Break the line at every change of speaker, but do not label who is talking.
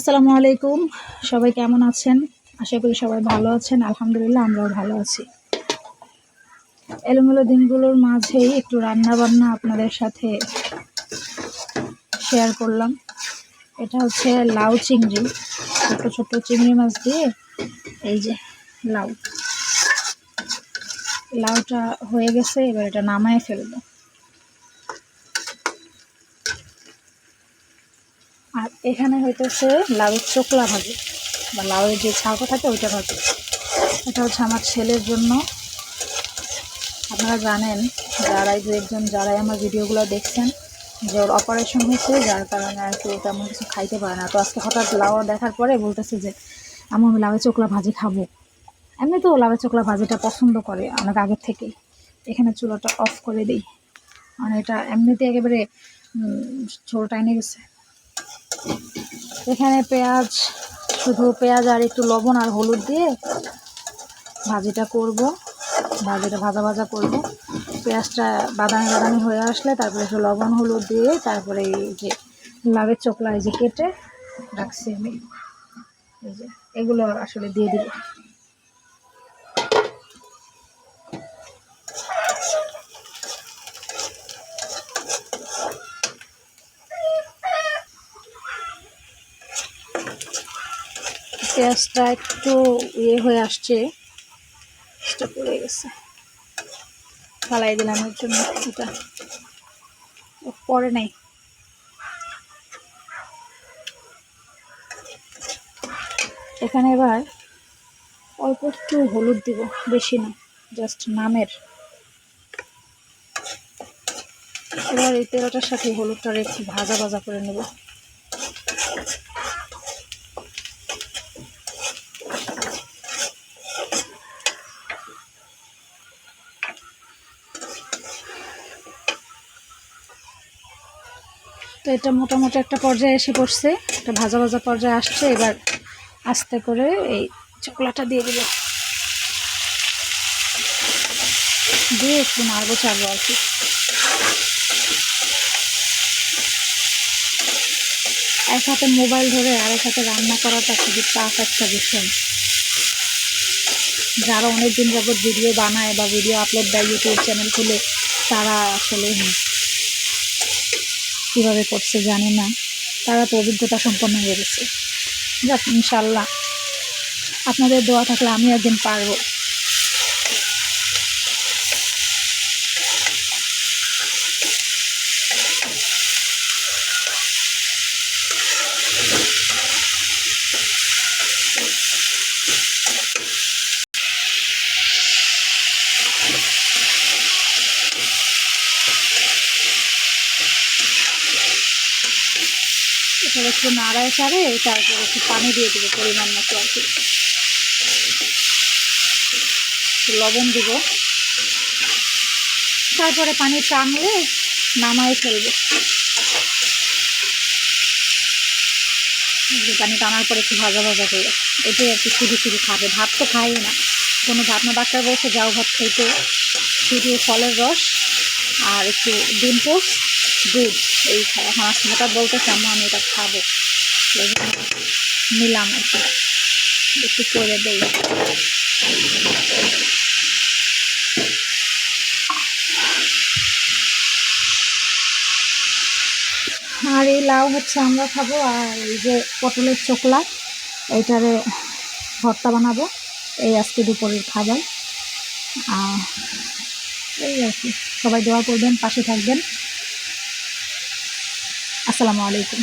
আসসালামু আলাইকুম। সবাই কেমন আছেন? আশা করি সবাই ভালো আছেন। আলহামদুলিল্লাহ, আমরাও ভালো আছি। এলোমেলো দিনগুলোর মাঝেই একটু রান্না বান্না আপনাদের সাথে শেয়ার করলাম। এটা হচ্ছে লাউ চিংড়ি। ছোট ছোট চিংড়ি মাছ দিয়ে এই যে লাউ। লাউটা হয়ে গেছে, এবার এটা নামায় ফেলব। এখানে হইতেছে লাউয়ের চোকলা ভাজি। বা লাউয়ের যে ছাউটা থাকে ওইটা ভাজি। এটা হচ্ছে আমার ছেলের জন্য। আপনারা জানেন, যারাই দু একজন যারাই আমার ভিডিওগুলো দেখছেন, যে ওর অপারেশন হয়েছে, যার কারণে আর কি ও তেমন কিছু খাইতে পারে না। তো আজকে হঠাৎ লাউ দেখার পরে বলতেছে যে আমি আমি লাউয়ের চোকলা ভাজি খাব। এমনি তো লাউয়ের চোকলা ভাজিটা পছন্দ করে অনেক আগের থেকেই। এখানে চুলাটা অফ করে দিই। মানে এটা এমনিতে একেবারে ঝোল টাইনে গেছে এখানে পেঁয়াজ, শুধু পেঁয়াজ আর একটু লবণ আর হলুদ দিয়ে ভাজিটা করব। ভাজিটা ভাজা ভাজা করব। পেঁয়াজটা বাদামি বাদামি হয়ে আসলে তারপরে একটু লবণ, হলুদ দিয়ে তারপরে এই যে লাভের চোকলা এই যে কেটে রাখছি আমি। এই যে, এগুলো আসলে দিয়ে দিব। পেঁয়াজটা একটু ইয়ে হয়ে আসছে। এটা পড়ে গেছে। ফালাই দিলাম এর জন্য এটা। পরে নাই। এখানে এবার অল্প একটু হলুদ দিব, বেশি না জাস্ট নামের। এবার এই তেলটার সাথে হলুদটা একটু ভাজা ভাজা করে নেব। তো এটা মোটামুটি একটা পর্যায়ে এসে পড়ছে। একটা ভাজা ভাজা পর্যায়ে আসছে। এবার আস্তে করে এই চকলাটা দিয়ে দিব। দিয়ে একটু নাড়বো চাড়বো আর কি। এক হাতে মোবাইল ধরে আর এক হাতে রান্না করাটা খুবই টাফ একটা বিষয়। যারা অনেক দিন যাবত ভিডিও বানায় বা ভিডিও আপলোড দেয় ইউটিউব চ্যানেল খুলে, তারা আসলে কীভাবে করছে জানি না। তারা তো অভিজ্ঞতা সম্পন্ন হয়ে গেছে। যাক, ইনশাল্লাহ। আপনাদের দোয়া থাকলে আমি একদিন পারব। এবার একটু নাড়ায় চাড়ে তারপর একটু পানি দিয়ে দেবো পরিমাণ মতো আর কি। লবণ দিব। তারপরে পানি টানলে নামায় ফেলব। পানি টানার পরে একটু ভাজা ভাজা করে। এটাই আর কি শুধু শুধু খাবে, ভাত তো খাই না। কোনো ভাত না, ডাক্তার বলছে যাও ভাত খাইতে। শুধু ফলের রস আর একটু ডিম পোস্ট। দুধ, এই এখন আজকে হঠাৎ বলতেছে, আম্মু, আমি এটা খাব। নিলাম আর কি একটু করে দেই। আর এই লাউ হচ্ছে আমরা খাব, আর এই যে পটলের চোকলা, এইটারে ভর্তা বানাবো। এই আজকে দুপুরের খাবার। আর এই আর কি। সবাই দোয়া করবেন, পাশে থাকবেন। আসসালামু আলাইকুম।